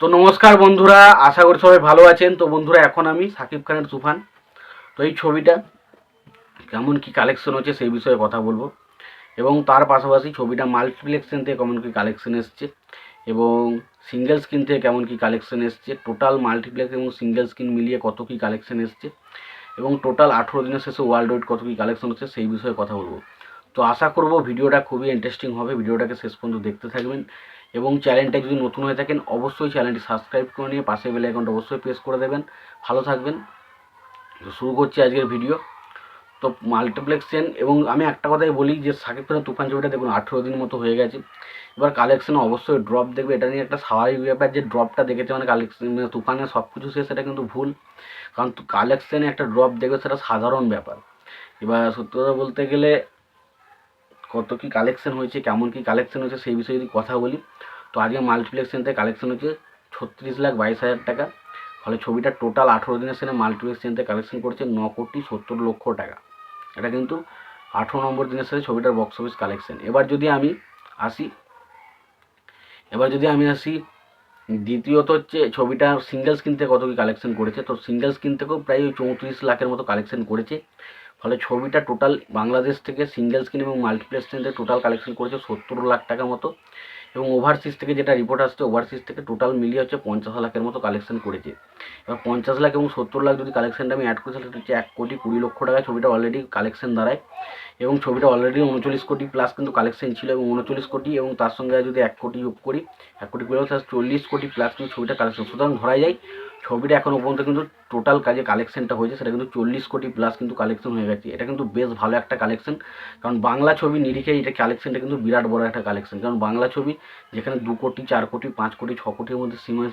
তো নমস্কার বন্ধুরা, আশা করি সবাই ভালো আছেন। তো বন্ধুরা, এখন আমি সাকিব খানের তুফান। তো এই ছবিটা কেমন কি কালেকশন হচ্ছে সেই বিষয়ে কথা বলব। এবং তার পাশাপাশি ছবিটা মাল্টিপ্লেক্সন থেকে কেমন কি কালেকশন এসছে, এবং সিঙ্গেল স্ক্রিন থেকে কেমন কি কালেকশন এসছে টোটাল মাল্টিপ্লেক্স এবং সিঙ্গেল স্ক্রিন মিলিয়ে কত কি কালেকশন এসছে, এবং টোটাল আঠেরো দিনের শেষে ওয়ার্ল্ড ওয়াইড কত কি কালেকশন হচ্ছে সেই বিষয়ে কথা বলব। তো আশা করব ভিডিওটা খুবই ইন্টারেস্টিং হবে। ভিডিওটাকে শেষ পর্যন্ত দেখতে থাকবেন। এবং চ্যানেলটা যদি নতুন হয়ে থাকেন, অবশ্যই চ্যানেলটি সাবস্ক্রাইব করে নিয়ে পাশে বেল আইকনটা অবশ্যই প্রেস করে দেবেন। ভালো থাকবেন। তো শুরু করছি আজকের ভিডিও তো মাল্টিপ্লেক্স চেন এবং আমি একটা কথাই বলি যে সাকিব খানের তুফান ছবিটা দেখুন, আঠেরো দিন মতো হয়ে গেছে। এবার কালেকশনে অবশ্যই ড্রপ দেখবে। এটা নিয়ে একটা স্বাভাবিক ব্যাপার যে ড্রপটা দেখেছে মানে কালেকশন মানে তুফানে সব কিছু শেষ, সেটা কিন্তু ভুল। কারণ কালেকশনে একটা ড্রপ দেখবে, সেটা সাধারণ ব্যাপার। এবার সত্যি কথা বলতে গেলে কত কি কালেকশন হয়েছে, কেমন কি কালেকশন হয়েছে সেই বিষয়ে যদি কথা বলি, তো আজকে মাল্টিপ্লেক্সন থেকে কালেকশন হচ্ছে ছত্রিশ লাখ বাইশ হাজার টাকা। ফলে ছবিটা টোটাল আঠেরো দিনের সেনে মাল্টিপ্লেক্সন থেকে কালেকশন করেছে ন কোটি সত্তর লক্ষ টাকা। এটা কিন্তু আঠেরো নম্বর দিনের সাথে ছবিটার বক্স অফিস কালেকশন এবার যদি আমি আসি, এবার যদি আমি আসি, দ্বিতীয়ত হচ্ছে ছবিটা সিঙ্গেল স্ক্রিন থেকে কত কি কালেকশন করেছে? তো সিঙ্গেল স্ক্রিন থেকেও প্রায় চৌত্রিশ লাখের মতো কালেকশন করেছে। ফলে ছবিটা টোটাল বাংলাদেশ থেকে সিঙ্গেল স্ক্রিন এবং মাল্টিপ্লেক্স থেকে টোটাল কালেকশন করেছে সত্তর লাখ টাকা মতো। এবং ওভারসিজ থেকে যেটা রিপোর্ট আসছে ওভারসিজ থেকে টোটাল মিলিয়ে হচ্ছে পঞ্চাশ লাখের মতো কালেকশন করেছে। এবার পঞ্চাশ লাখ এবং সত্তর লাখ যদি কালেকশনটা আমি অ্যাড করি, তাহলে হচ্ছে এক কোটি কুড়ি লক্ষ টাকা ছবিটা অলরেডি কালেকশন দাঁড়ায়। এবং ছবিটা অলরেডি উনচল্লিশ কোটি প্লাস কিন্তু কালেকশন ছিল এবং উনচল্লিশ কোটি এবং তার সঙ্গে যদি এক কোটি যোগ করি, এক কোটি কুড়ি তাহলে চল্লিশ কোটি প্লাস কিন্তু ছবিটা কালেকশন সুতরাং ধরা যায় ছবিটা এখনও পর্যন্ত কিন্তু টোটাল কাজে কালেকশনটা হয়েছে, সেটা কিন্তু চল্লিশ কোটি প্লাস কিন্তু কালেকশন হয়ে গেছে। এটা কিন্তু বেশ ভালো একটা কালেকশন কারণ বাংলা ছবি নিরিখে এটা কালেকশনটা কিন্তু বিরাট বড় একটা কালেকশন কারণ বাংলা ছবি যেখানে দু কোটি, চার কোটি, পাঁচ কোটি, ছ কোটির মধ্যে সীমা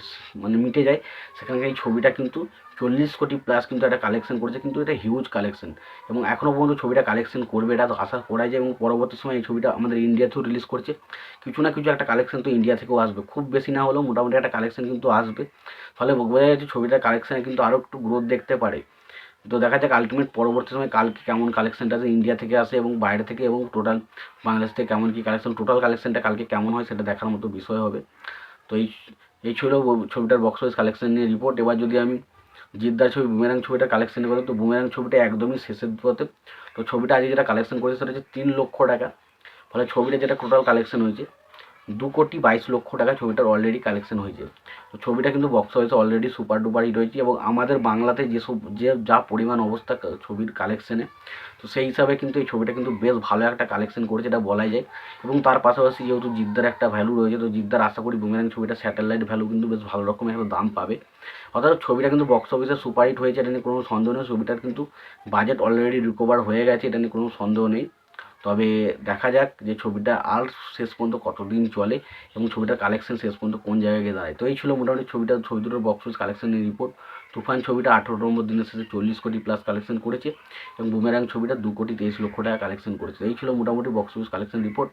মানে মিটে যায়, সেখানে এই ছবিটা কিন্তু চল্লিশ কোটি প্লাস কিন্তু একটা কালেকশন করেছে, কিন্তু এটা হিউজ কালেকশন এবং এখনও পর্যন্ত ছবিটা কালেকশন করবে, এটা তো আশা করা যায়। এবং পরবর্তী সময় এই ছবিটা আমাদের ইন্ডিয়াতেও রিলিজ করছে। কিছু না কিছু একটা কালেকশন তো ইন্ডিয়া থেকেও আসবে। খুব বেশি না হলেও মোটামুটি একটা কালেকশন কিন্তু আসবে। ফলে বোঝা যাচ্ছে ছবিটার কালেকশানে কিন্তু আরও একটু গ্রোথ দেখতে পারে। তো দেখা যাক আলটিমেট পরবর্তী সময় কালকে কেমন কালেকশনটা আসে ইন্ডিয়া থেকে আসে এবং বাইরে থেকে এবং টোটাল বাংলাদেশ থেকে কেমন কী কালেকশন টোটাল কালেকশনটা কালকে কেমন হয় সেটা দেখার মতো বিষয় হবে। তো এই এই ছিল ছবিটার বক্স অফিস কালেকশন নিয়ে রিপোর্ট এবার যদি আমি জিদ্দার ছবি বুমেরাং ছবিটা কালেকশন করে, তো বুমেরাং ছবিটা একদমই শেষের পথে। তো ছবিটা আজকে যেটা কালেকশন করেছে সেটা হচ্ছে তিন লক্ষ টাকা। ফলে ছবিটা যেটা টোটাল কালেকশন হয়েছে দু কোটি বাইশ লক্ষ টাকা ছবিটার অলরেডি কালেকশন হয়েছে। তো ছবিটা কিন্তু বক্স অফিসে অলরেডি সুপার ডুপার হিট হয়েছে এবং আমাদের বাংলাতে যেসব, যে যা পরিমাণ অবস্থা ছবির কালেকশনে তো সেই হিসাবে কিন্তু এই ছবিটা কিন্তু বেশ ভালো একটা কালেকশন করেছে, এটা বলাই যায়। এবং তার পাশাপাশি যেহেতু জিদ্দার একটা ভ্যালু রয়েছে, তো জিদ্দার আশা করি বুমেরাং ছবিটা স্যাটেলাইট ভ্যালু কিন্তু বেশ ভালো রকমের একটা দাম পাবে। অর্থাৎ ছবিটা কিন্তু বক্স অফিসে সুপার হিট হয়েছে, এটা নিয়ে কোনো সন্দেহ নেই। ছবিটার কিন্তু বাজেট অলরেডি রিকভার হয়ে গেছে, এটা নিয়ে কোনো সন্দেহ নেই। তবে দেখা যাক যে ছবিটা আর শেষ পর্যন্ত কতদিন চলে এবং ছবিটার কালেকশন শেষ পর্যন্ত কোন জায়গায় গিয়ে দাঁড়ায়। তো এই ছিল মোটামুটি ছবিটা, ছবি দুটোর বক্স অফিস কালেকশনের রিপোর্ট তুফান ছবিটা আঠেরো নম্বর দিনের শেষে চল্লিশ কোটি প্লাস কালেকশন করেছে এবং বুমেরাং ছবিটা দু কোটি তেইশ লক্ষ টাকা কালেকশন করেছে। এই ছিল মোটামুটি বক্স অফিস কালেকশন রিপোর্ট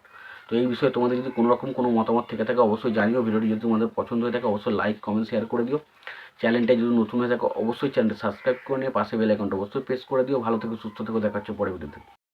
তো এই বিষয়ে তোমাদের যদি কোনো রকম কোনো মতামত থেকে থাকে অবশ্যই জানিও। ভিডিওটি যদি তোমাদের পছন্দ হয়ে থাকে অবশ্যই লাইক কমেন্ট শেয়ার করে দিও। চ্যানেলটা যদি নতুন হয়ে থাকে অবশ্যই চ্যানেলটা সাবস্ক্রাইব করে নিয়ে পাশে বেল আইকনটা অবশ্যই প্রেস করে দিও। ভালো থেকে, সুস্থ থেকে। দেখাচ্ছে পরে ভিডিওতে